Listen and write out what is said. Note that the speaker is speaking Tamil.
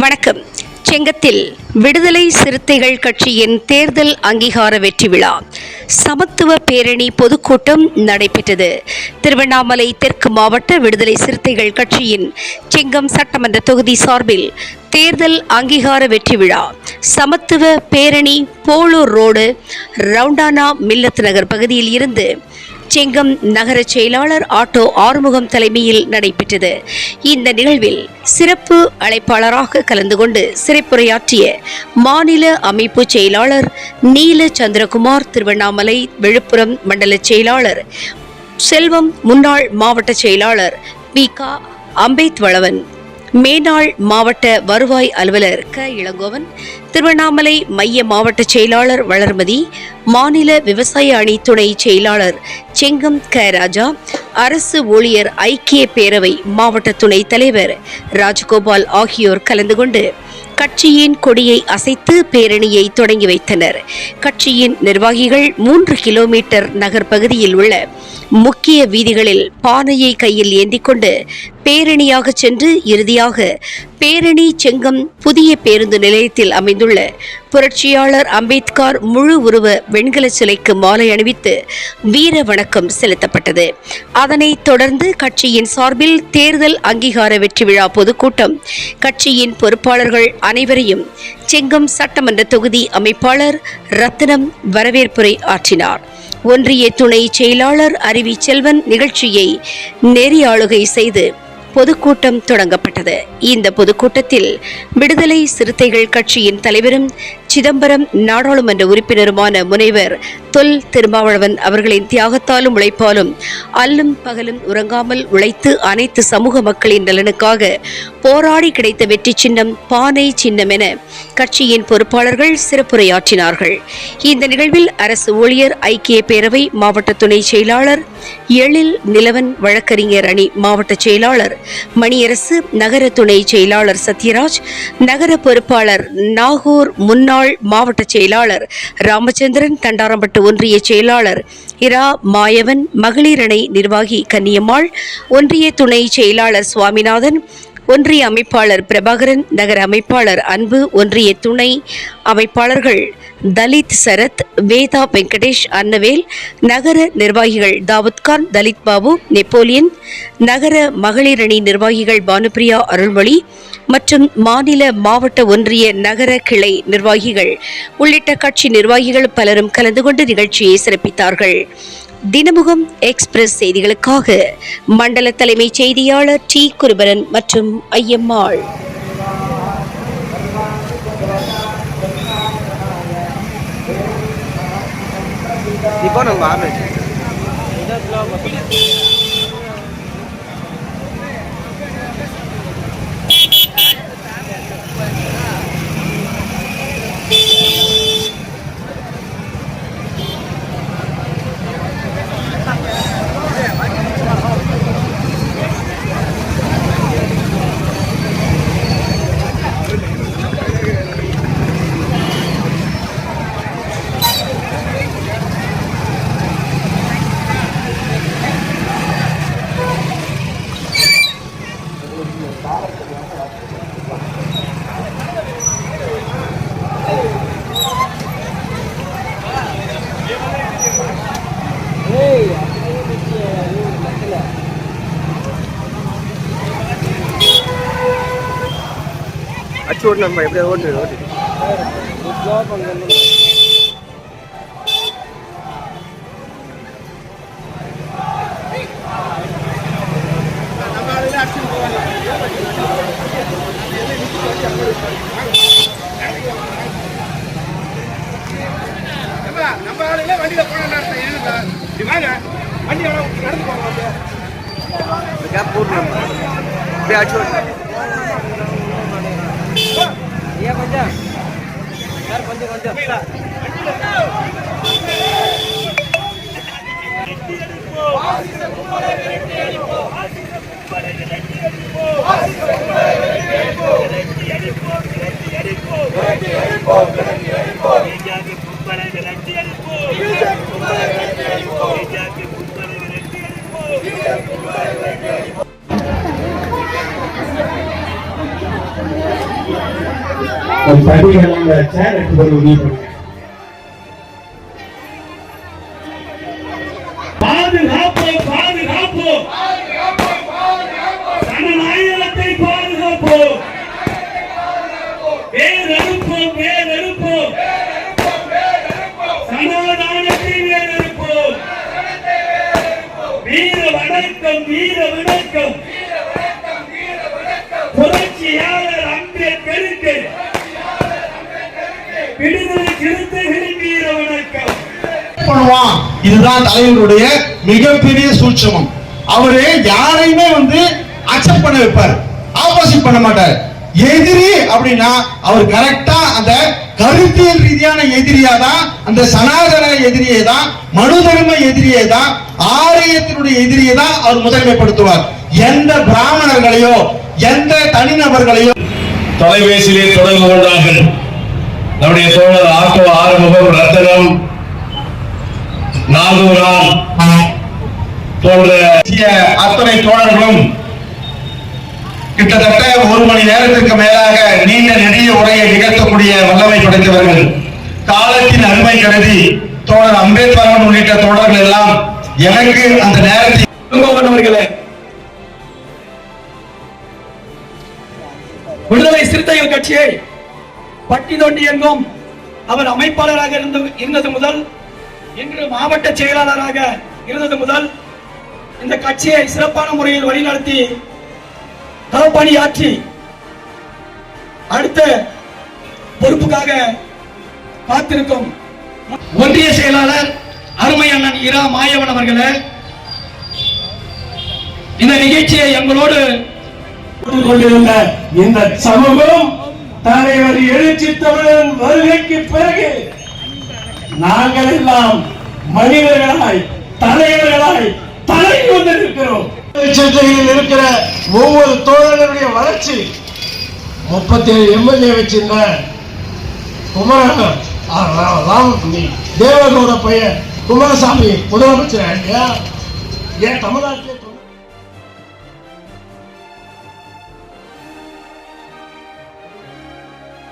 வணக்கம். செங்கத்தில் விடுதலை சிறுத்தைகள் கட்சியின் தேர்தல் அங்கீகார வெற்றி விழா. சமத்துவ பேரணி பொதுக்கூட்டம் நடைபெற்றது. திருவண்ணாமலை தெற்கு மாவட்ட விடுதலை சிறுத்தைகள் கட்சியின் செங்கம் சட்டமன்ற தொகுதி சார்பில் தேர்தல் அங்கீகார வெற்றி விழா. சமத்துவ பேரணி போலூர் ரோடு ரவுண்டானா மில்லத் நகர் பகுதியில் இருந்து செங்கம் நகர செயலாளர் ஆட்டோ ஆறுமுகம் தலைமையில் நடைபெற்றது. இந்த நிகழ்வில் சிறப்பு அழைப்பாளராக கலந்து கொண்டு சிறைப்புரையாற்றிய மாநில அமைப்பு செயலாளர் நீல சந்திரகுமார் திருவண்ணாமலை விழுப்புரம் மண்டல செயலாளர் செல்வம் முன்னாள் மாவட்ட செயலாளர் பி கா அம்பேத்வளவன் மேனாள் மாவட்ட வருவாய் அலுவலர் க. இளங்கோவன் திருவண்ணாமலை மைய மாவட்ட செயலாளர் வளர்மதி மாநில விவசாய அணி துணை செயலாளர் செங்கம் க. ராஜா அரசு ஊழியர் ஐக்கிய பேரவை மாவட்ட துணைத் தலைவர் ராஜகோபால் ஆகியோர் கலந்து கொண்டு கட்சியின் கொடியை அசைத்து பேரணியை தொடங்கி வைத்தனர். கட்சியின் நிர்வாகிகள் மூன்று கிலோமீட்டர் நகர் பகுதியில் உள்ள முக்கிய வீதிகளில் பானையை கையில் ஏந்தி கொண்டு பேரணியாக சென்று இறுதியாக பேரணி செங்கம் புதிய பேருந்து நிலையத்தில் அமைந்துள்ள புரட்சியாளர் அம்பேத்கர் முழு உருவ வெண்கல சிலைக்கு மாலை அணிவித்து வீர வணக்கம் செலுத்தப்பட்டது. அதனைத் தொடர்ந்து கட்சியின் சார்பில் தேர்தல் அங்கீகார வெற்றி விழா பொதுக்கூட்டம் கட்சியின் பொறுப்பாளர்கள் அனைவரையும் செங்கம் சட்டமன்ற தொகுதி அமைப்பாளர் ரத்தினம் வரவேற்புரை ஆற்றினார். ஒன்றிய துணை செயலாளர் அறிவி செல்வன் நிகழ்ச்சியை நெறியாளுகை செய்து பொதுக்கூட்டம் தொடங்கப்பட்டது. இந்த பொதுக்கூட்டத்தில் விடுதலை சிறுத்தைகள் கட்சியின் தலைவரும் சிதம்பரம் நாடாளுமன்ற உறுப்பினருமான முனைவர் தொல் திருமாவளவன் அவர்களின் தியாகத்தாலும் உழைப்பாலும் அல்லும் பகலும் உறங்காமல் உழைத்து அனைத்து சமூக மக்களின் நலனுக்காக போராடி கிடைத்த வெற்றி சின்னம் பானை சின்னம் என கட்சியின் பொறுப்பாளர்கள் சிறப்புரையாற்றினார்கள். இந்த நிகழ்வில் அரசு ஊழியர் ஐக்கிய பேரவை மாவட்ட துணை செயலாளர் எழில் நிலவன் வழக்கறிஞர் அணி மாவட்ட செயலாளர் மணியரசு நகர துணை செயலாளர் சத்யராஜ் நகர பொறுப்பாளர் நாகூர் முன்னாள் மாவட்ட செயலாளர் ராமச்சந்திரன் தண்டாரம்பட்டு ஒன்றிய செயலாளர் இரா மாயவன் மகளிரணை நிர்வாகி கன்னியம்மாள் ஒன்றிய துணை செயலாளர் சுவாமிநாதன் ஒன்றிய அமைப்பாளர் பிரபாகரன் நகர அமைப்பாளர் அன்பு ஒன்றிய துணை அமைப்பாளர்கள் தலித் சரத் வேதா வெங்கடேஷ் அன்னவேல் நகர நிர்வாகிகள் தாவூத்கான் தலித் பாபு நெப்போலியன் நகர மகளிர் அணி நிர்வாகிகள் பானுபிரியா அருள்மொழி மற்றும் மாநில மாவட்ட ஒன்றிய நகர கிளை நிர்வாகிகள். உள்ளிட்ட கட்சி நிர்வாகிகள் பலரும் கலந்து கொண்டு நிகழ்ச்சியை சிறப்பித்தார்கள். தினமுகம் எக்ஸ்பிரஸ் செய்திகளுக்காக மண்டல தலைமை செய்தியாளர் டி. குருபரன் மற்றும் ஐயம்மாள். இப்போ நம்ம அச்சு ஓட்டு நம்ம எப்படியா ஓட்டு ஓட்டு. நம்ம ஆளுங்களே வண்டியில போனா இப்படி வாங்க வண்டி நடந்து போங்க கேப் போட்டு நம்ம அப்படியே ஓட்டு ஏன் கொஞ்சம் சார் கொஞ்சம் கொஞ்சம் பிஜேபி கும்பலை விரட்டி அடிப்போம் பிஜேபி கும்பலை விரட்டி அடிப்போம் ஒரு தம்பிகள் அந்த சேர் எடுத்து போய் உதவி பண்ணுங்க பாதுகாப்போம் பாதுகாப்போம். ஜனநாயகத்தை பாதுகாப்போம். வேறறுப்போம் வேறறுப்போம் சமாதானத்தை வேறறுப்போம் வீர வணக்கம் வீர வணக்கம். புரட்சியாளர் இதுதான் தலைவருடைய மிகப்பெரிய சூட்சமம். அவரு யாரையுமே வந்து அக்செப்ட் பண்ண வைப்பார். ஆப்போசிட் பண்ண மாட்டார். எதிரி அப்படின்னா அவர் கரெக்டா அந்த கருத்தியல் ரீதியான எதிரியா தான் அந்த சனாதன எதிரியை தான் மனு தர்ம எதிரியை தான் ஆலயத்தினுடைய எதிரியை தான் அவர் முதன்மைப்படுத்துவார். எந்த பிராமணர்களையோ எந்த தனிநபர்களையோ தொலைபேசியிலே தொடர்பு கொண்டார்கள். நம்முடைய தோழர் ஆட்டோ ஆறுமுகம் ரத்தனம் நாகூரான் போன்ற அத்தனை தோழர்களும் கிட்டத்தட்ட ஒரு மணி நேரத்திற்கு மேலாக நீண்ட நெடிய உரையை நிகழ்த்தக்கூடிய வல்லமை படைத்தவர்கள். காலத்தின் அருமை கருதி தோழர் அம்பேத்கரன் உள்ளிட்ட தோழர்கள் எல்லாம் எனக்கு அந்த நேரத்தில் விடுதலை சிறுத்தைகள் கட்சியை பட்டி தொண்டி எங்கும் அவர் அமைப்பாளராக இருந்து இருந்தது முதல் இன்று மாவட்ட செயலாளராக இருந்தது முதல் இந்த கட்சியை சிறப்பான முறையில் வழிநடத்தி களப்பணியாற்றி அடுத்த பொறுப்புக்காக காத்திருக்கும் ஒன்றிய செயலாளர் அருமை அண்ணன் இரா மாயவன் அவர்களே இந்த நிகழ்ச்சியை எங்களோடு கொண்டிருந்த இந்த சமூகம் தலைவர் எழுச்சி தமிழன் வருகைக்கு பிறகு நாங்கள் எல்லாம் மனிதர்களாய் தலைவர்களாய் தலை வந்திருக்கிறோம். சென்னையில் இருக்கிற ஒவ்வொரு தோழர்களுடைய வளர்ச்சி முப்பத்தி ஏழு எம்எல்ஏ வச்சிருந்த குமர தேவகோட பையன் குமாரசாமி முதலமைச்சர் இல்லையா ஏன் தமிழ்நாட்டிலே